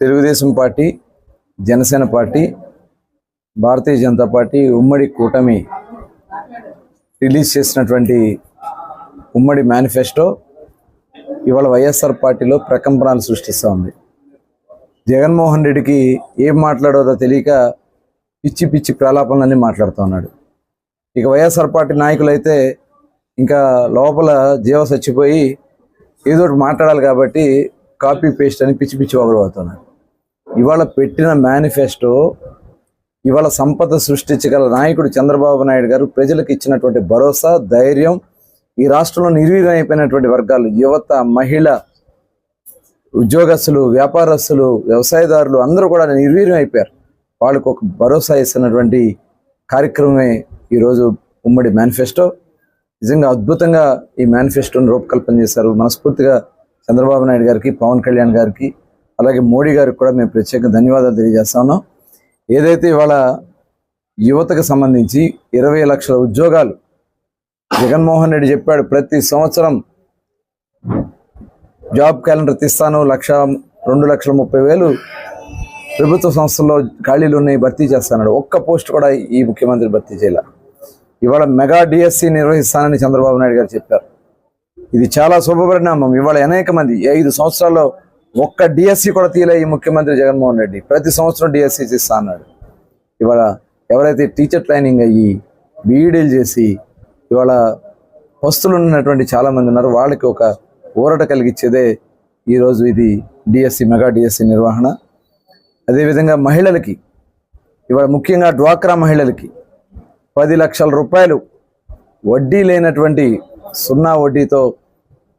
Telugu Desam party Janasena party Bharatiya Janata party ఉమ్మడి కూటమి release చేసినటువంటి ఉమ్మడి మేనిఫెస్టో ఇవాళ వైఎస్ఆర్ పార్టీలో ప్రకంపనలు సృష్టిస్తూ ఉంది. జగన్మోహన్ రెడ్డికి ఏం మాట్లాడోదో తెలియక పిచ్చి పిచ్చి ప్రలాపనలన్నీ మాట్లాడుతూ ఉన్నాడు. ఇక వైఎస్ఆర్ పార్టీ నాయకులైతే ఇంకా లోపల జీవ చచ్చిపోయి ఏదో ఒకటి మాట్లాడాలి కాబట్టి కాపీ పేస్ట్ అని పిచ్చి పిచ్చి అవుతున్నారు. ఇవాళ పెట్టిన మేనిఫెస్టో ఇవాళ సంపద సృష్టించగల నాయకుడు చంద్రబాబు నాయుడు గారు ప్రజలకు ఇచ్చినటువంటి భరోసా ధైర్యం ఈ రాష్ట్రంలో నిర్వీర్యం అయిపోయినటువంటి వర్గాలు యువత మహిళ ఉద్యోగస్తులు వ్యాపారస్తులు వ్యవసాయదారులు అందరూ కూడా నిర్వీర్యం అయిపోయారు. వాళ్ళకు ఒక భరోసా ఇస్తున్నటువంటి కార్యక్రమమే ఈరోజు ఉమ్మడి మేనిఫెస్టో. నిజంగా అద్భుతంగా ఈ మేనిఫెస్టోను రూపకల్పన చేశారు. మనస్ఫూర్తిగా చంద్రబాబు నాయుడు గారికి పవన్ కళ్యాణ్ గారికి అలాగే మోడీ గారికి కూడా మేము ప్రత్యేక ధన్యవాదాలు తెలియజేస్తాను ఏదైతే ఇవాళ యువతకు సంబంధించి ఇరవై లక్షల ఉద్యోగాలు జగన్మోహన్ రెడ్డి చెప్పాడు ప్రతి సంవత్సరం జాబ్ క్యాలెండర్ తీస్తాను లక్ష రెండు లక్షల ముప్పై వేలు ప్రభుత్వ సంస్థల్లో ఖాళీలు ఉన్నాయి భర్తీ చేస్తాడు ఒక్క పోస్ట్ కూడా ఈ ముఖ్యమంత్రి భర్తీ చేయాల. ఇవాళ మెగా డిఎస్సి నిర్వహిస్తానని చంద్రబాబు నాయుడు గారు చెప్పారు. ఇది చాలా శుభపరిణామం ఇవాళ అనేక మంది ఐదు సంవత్సరాల్లో ఒక్క డిఎస్సి కూడా తీయలే ఈ ముఖ్యమంత్రి జగన్మోహన్ రెడ్డి. ప్రతి సంవత్సరం డిఎస్సి చేస్తా అన్నాడు. ఇవాళ ఎవరైతే టీచర్ ట్రైనింగ్ అయ్యి బీఈడీలు చేసి ఇవాళ పస్తులు ఉన్నటువంటి చాలామంది ఉన్నారు. వాళ్ళకి ఒక ఊరట కలిగించేదే ఈరోజు ఇది డిఎస్సి మెగా డిఎస్సి నిర్వహణ. అదేవిధంగా మహిళలకి ఇవాళ ముఖ్యంగా డ్వాక్రా మహిళలకి పది లక్షల రూపాయలు వడ్డీ లేనటువంటి సున్నా వడ్డీతో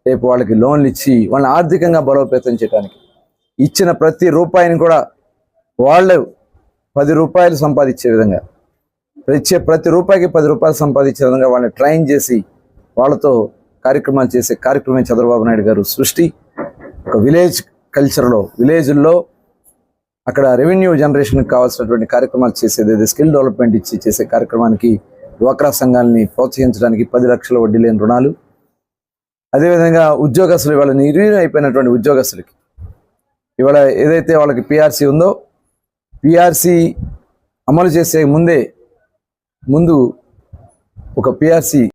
రేపు వాళ్ళకి లోన్లు ఇచ్చి వాళ్ళని ఆర్థికంగా బలోపేతం చేయడానికి ఇచ్చిన ప్రతి రూపాయిని కూడా వాళ్ళు పది రూపాయలు సంపాదించే విధంగా ఇచ్చే ప్రతి రూపాయికి పది రూపాయలు సంపాదించే విధంగా వాళ్ళని ట్రైన్ చేసి వాళ్ళతో కార్యక్రమాలు చేసే కార్యక్రమం చంద్రబాబు నాయుడు గారు సృష్టి. ఒక విలేజ్ కల్చర్లో విలేజ్లో అక్కడ రెవెన్యూ జనరేషన్కి కావాల్సినటువంటి కార్యక్రమాలు చేసేది స్కిల్ డెవలప్మెంట్ ఇచ్చి చేసే కార్యక్రమానికి డ్వాక్రా సంఘాలని ప్రోత్సహించడానికి పది లక్షల వడ్డీ లేని రుణాలు అదేవిధంగా ఉద్యోగస్తులు ఇవాళ నిర్వీర్యం అయిపోయినటువంటి ఉద్యోగస్తులకి. ఇవాళ ఏదైతే వాళ్ళకి పిఆర్సీ ఉందో పిఆర్సీ అమలు చేసే ముందే ముందు ఒక పిఆర్సీ